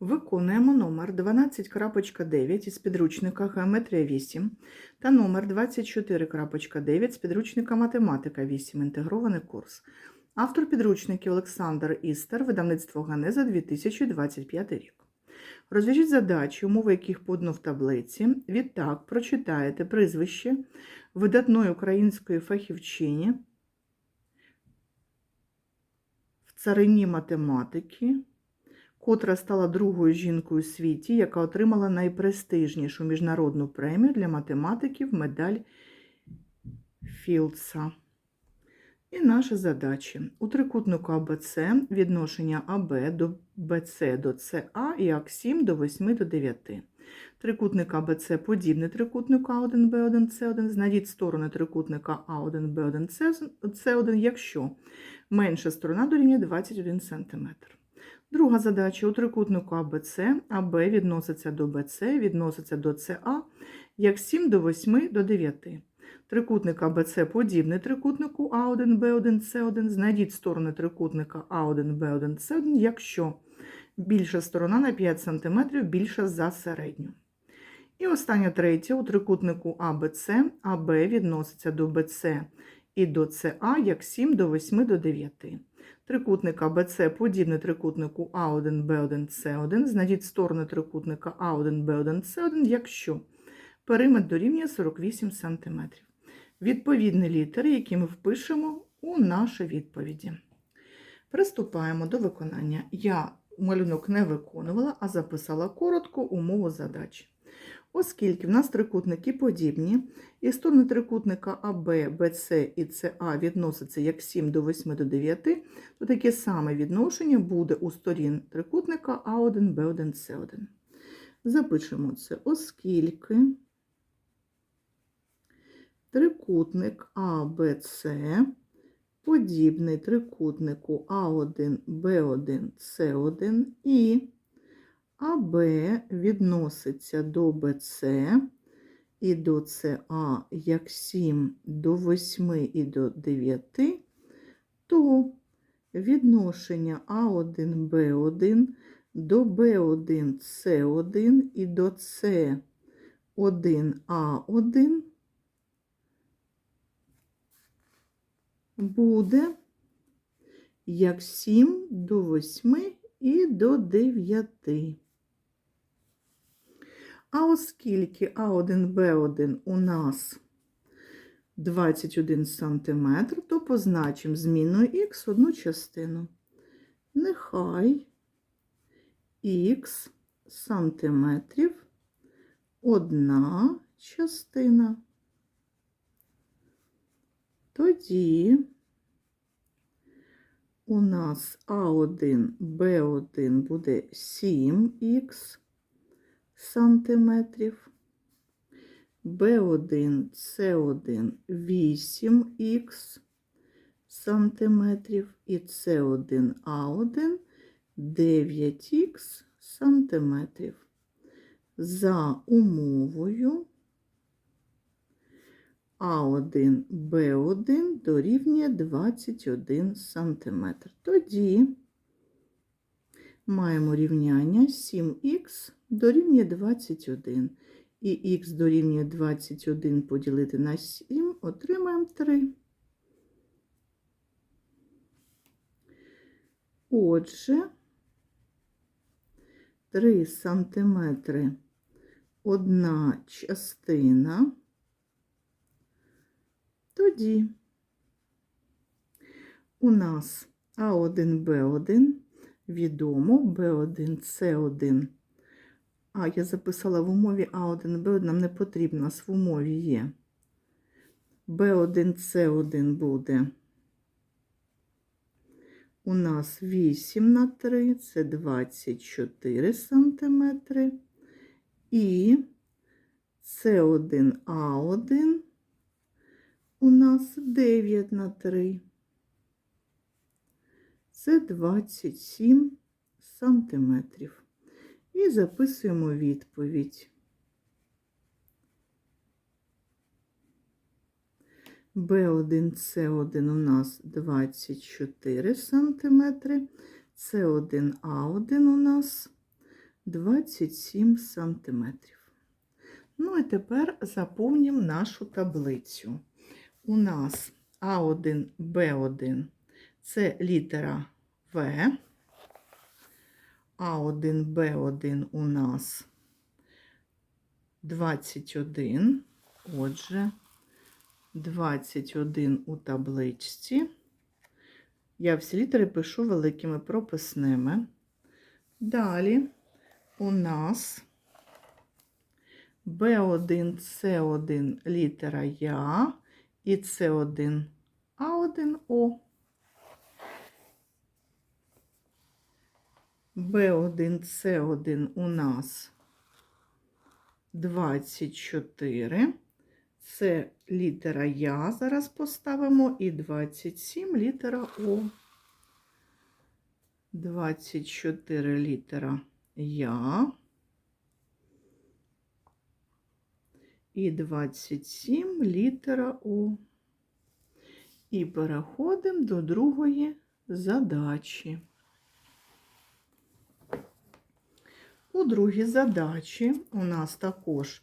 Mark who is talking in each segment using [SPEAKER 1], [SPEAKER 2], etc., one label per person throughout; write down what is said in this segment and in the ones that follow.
[SPEAKER 1] Виконуємо номер 12.9 із підручника Геометрія 8 та номер 24.9 з підручника Математика 8. Інтегрований курс. Автор підручників Олександр Істер, видавництво Ганеза 2025 рік. Розв'яжіть задачі, умови яких подано в таблиці. Відтак прочитаєте прізвище видатної української фахівчині в царині математики котра стала другою жінкою у світі, яка отримала найпрестижнішу міжнародну премію для математиків медаль Філдса. І наші задачі. У трикутнику АБЦ відношення АБ до БЦ до СА і АК7 до 8 до 9. Трикутник АБЦ подібний трикутнику А1, Б1, С1. Знайдіть сторони трикутника А1, Б1, С1, якщо менша сторона дорівнює 21 см. Друга задача у трикутнику АБЦ, АБ відноситься до БЦ, відноситься до СА, як 7 до 8 до 9. Трикутник АБЦ подібний трикутнику А1, Б1, С1. Знайдіть сторони трикутника А1, Б1, С1, якщо більша сторона на 5 см більша за середню. І остання третя у трикутнику АБЦ, АБ відноситься до БЦ і до СА, як 7 до 8 до 9. Трикутник АБЦ подібний трикутнику А1, Б1, С1. Знайдіть сторони трикутника А1, Б1, С1, якщо периметр дорівнює 48 см. Відповідні літери, які ми впишемо у наші відповіді. Приступаємо до виконання. Я малюнок не виконувала, а записала коротко умову задачі. Оскільки в нас трикутники подібні, і сторони трикутника АБ, БЦ і СА відносяться як 7 до 8 до 9, то таке саме відношення буде у сторін трикутника А1, Б1, С1. Запишемо це, оскільки трикутник АБЦ подібний трикутнику А1, Б1, С1 і АБ відноситься до БЦ і до СА як 7 до 8 і до 9, то відношення А1, Б1 до Б1, С1 і до С1, А1 буде як 7 до 8 і до 9. А оскільки А1, Б1 у нас 21 см, то позначимо зміною х одну частину. Нехай х сантиметрів одна частина. Тоді у нас А1, Б1 буде 7х сантиметрів, Б1, С1 8х сантиметрів і С1А1 9х сантиметрів. За умовою А1, Б1 дорівнює 21 см. Тоді маємо рівняння 7х дорівнює 21. І х дорівнює 21 поділити на 7, отримаємо 3. Отже, 3 сантиметри одна частина. Тоді у нас А1, Б1 відомо, Б1, С1. А, я записала в умові А1, Б1, нам не потрібно, нас в умові є. Б1, С1 буде у нас 8 на 3, це 24 сантиметри. І С1А1 у нас 9 на 3. Це 27 сантиметрів. І записуємо відповідь. Б1, С1 у нас 24 сантиметри, С1А1 у нас 27 сантиметрів. Ну і тепер заповнимо нашу таблицю. У нас А1, Б1 це літера В. А1Б1 у нас 21. Отже, 21 у табличці. Я всі літери пишу великими прописними. Далі у нас Б1, С1 літера Я і С1 А1О. Б1С1 у нас 24. Це літера Я зараз поставимо, і 27 літера О. 24 літера Я. І 27 літера О. І переходимо до другої задачі. У другій задачі у нас також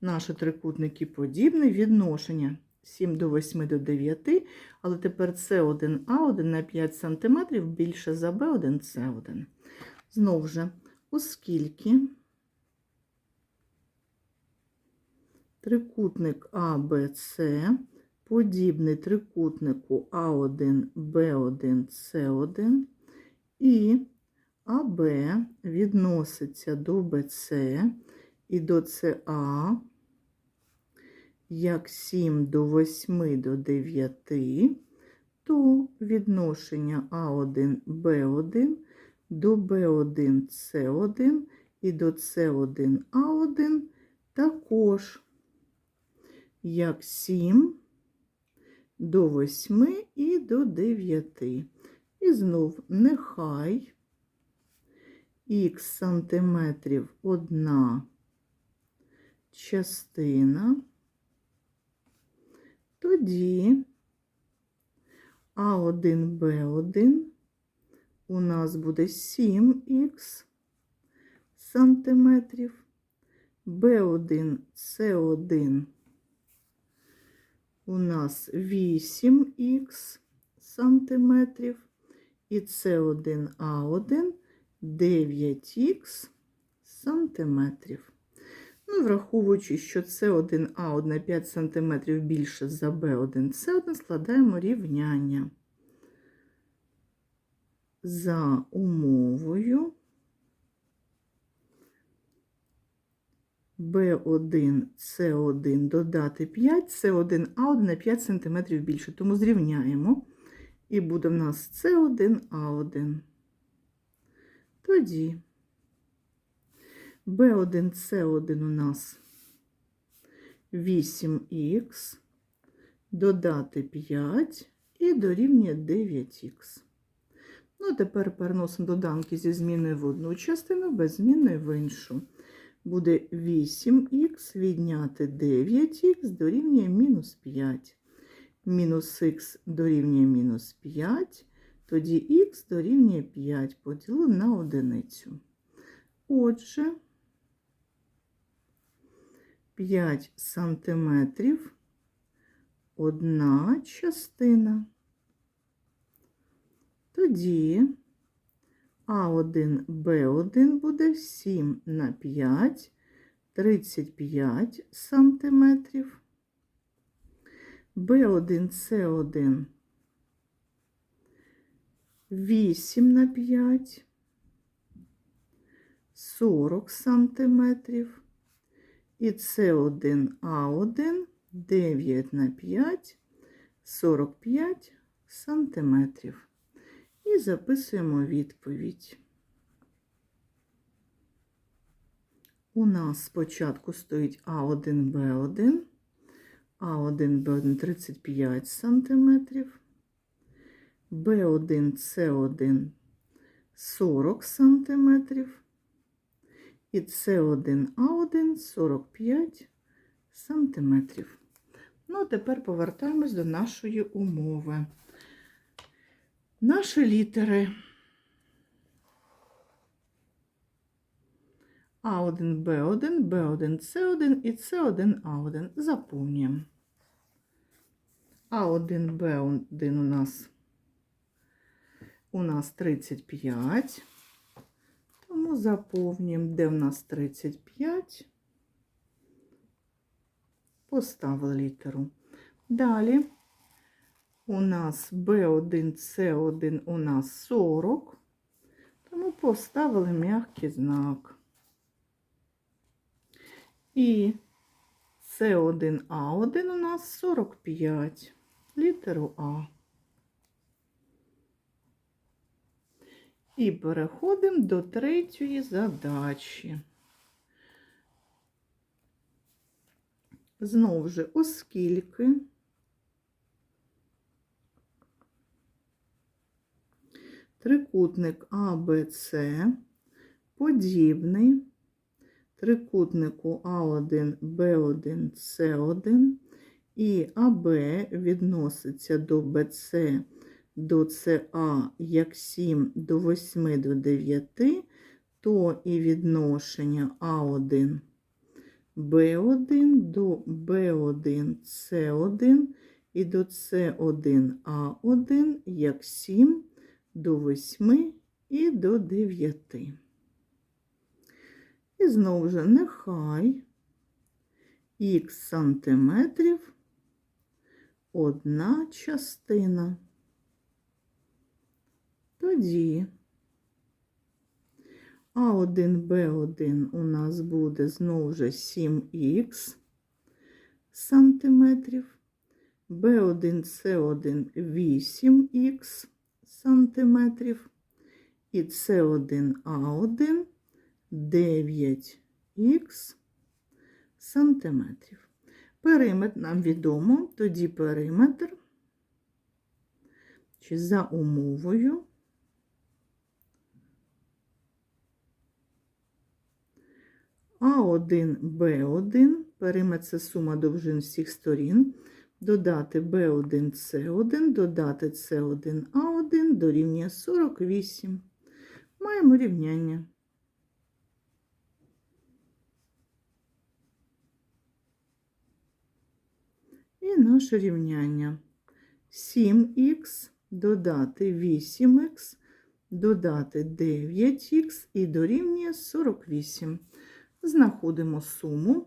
[SPEAKER 1] наші трикутники подібні, відношення 7 до 8 до 9, але тепер С1А1 на 5 см більше за Б1 С1. Знову ж, оскільки трикутник АБЦ подібний трикутнику А1, Б1, С1 і АБ відноситься до БЦ і до СА як 7 до 8 до 9, то відношення А1, Б1 до Б1, С1 і до С1, А1 також як 7 до 8 і до 9. І знов нехай х сантиметрів одна частина, тоді А1, Б1 у нас буде 7х сантиметрів, Б1, С1 у нас 8х сантиметрів і С1А1 9х сантиметрів. Ну, враховуючи, що С1А1 на 5 см більше за Б1, С1 складаємо рівняння. За умовою Б1, С1 додати 5, С1А1 на 5 см більше. Тому зрівняємо. І буде в нас С1А1. Тоді B1, C1 у нас 8х, додати 5 і дорівнює 9х. Ну, тепер переносимо доданки зі зміною в одну частину, без зміни в іншу. Буде 8х відняти 9х дорівнює мінус 5. Мінус х дорівнює мінус 5, тоді х дорівнює 5 поділили на одиницю. Отже, 5 сантиметрів одна частина. Тоді А1, Б1 буде 7 на 5, 35 сантиметрів. Б1, С1 8 на 5, 40 сантиметрів. І С1А1 9 на 5, 45 сантиметрів. І записуємо відповідь. У нас спочатку стоїть А1, Б1, А1, Б1 35 сантиметрів, Б1, С1 40 сантиметрів, і С1А1 45 сантиметрів. Ну, тепер повертаємось до нашої умови. Наші літери А1, Б1, Б1, С1 і С1, А1. Заповнюємо. А1, Б1 у нас у нас 35. Тому заповнюємо, де в нас 35. Поставили літеру. Далі у нас B1, C1 у нас 40. Тому поставили м'який знак. І С1А1 у нас 45. Літеру А. І переходимо до третьої задачі. Знову ж, оскільки трикутник АБЦ подібний трикутнику А1, Б1, С1 і АБ відноситься до БЦ до СА як 7 до 8 до 9, то і відношення А1 Б1 до Б1 С1 і до С1А1 як 7 до 8 і до 9. І знову ж нехай х сантиметрів одна частина. Тоді. А1, Б1 у нас буде знову ж 7х сантиметрів, Б1, С1 8х сантиметрів. І С1А1 9х сантиметрів. Периметр нам відомо, тоді периметр. Чи за умовою А1, Б1, периметр сума довжин всіх сторін, додати Б1, С1, додати С1, А1 дорівнює 48. Маємо рівняння. І наше рівняння 7х додати 8х, додати 9х і дорівнює 48. Знаходимо суму.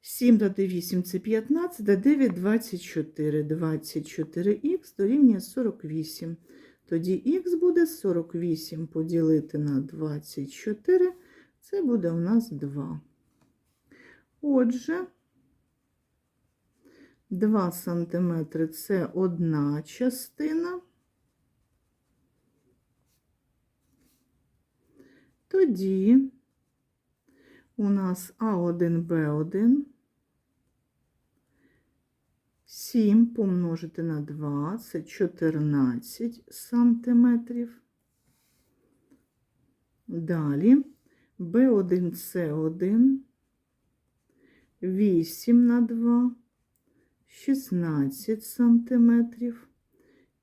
[SPEAKER 1] 7 додати 8 це 15, до 9 24. 24х дорівнює 48. Тоді х буде 48 поділити на 24, це буде у нас 2. Отже, 2 см це одна частина. Тоді у нас А1, Б1 7 помножити на 2 це 14 сантиметрів. Далі Б1, С1 8 на 2 16 сантиметрів.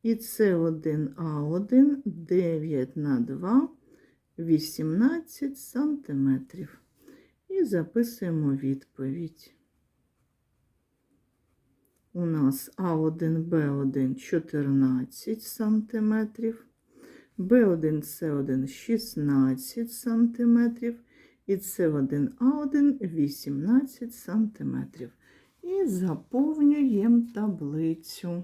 [SPEAKER 1] І С1А1 9 на 2 18 сантиметрів. І записуємо відповідь. У нас А1, Б1 14 сантиметрів, Б1, С1 16 сантиметрів і С1А1 18 сантиметрів. І заповнюємо таблицю.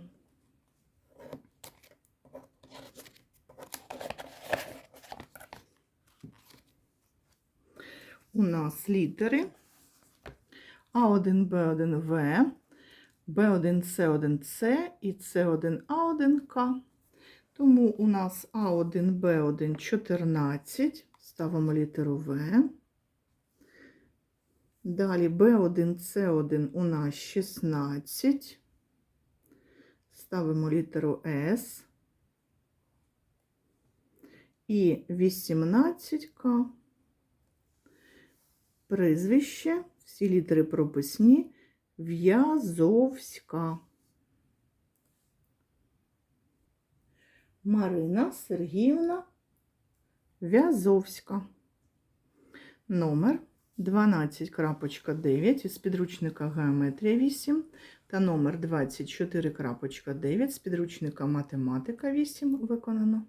[SPEAKER 1] У нас літери А1, Б1, В, Б1, С1С і С1А1К. Тому у нас А1, Б1 14, ставимо літеру В. Далі B1, C1 у нас 16. Ставимо літеру С. І 18К. Прізвище, всі літери прописні, В'язовська. Марина Сергіївна В'язовська. номер 12.9 із підручника Геометрія 8 та номер 24.9 з підручника Математика 8 виконано.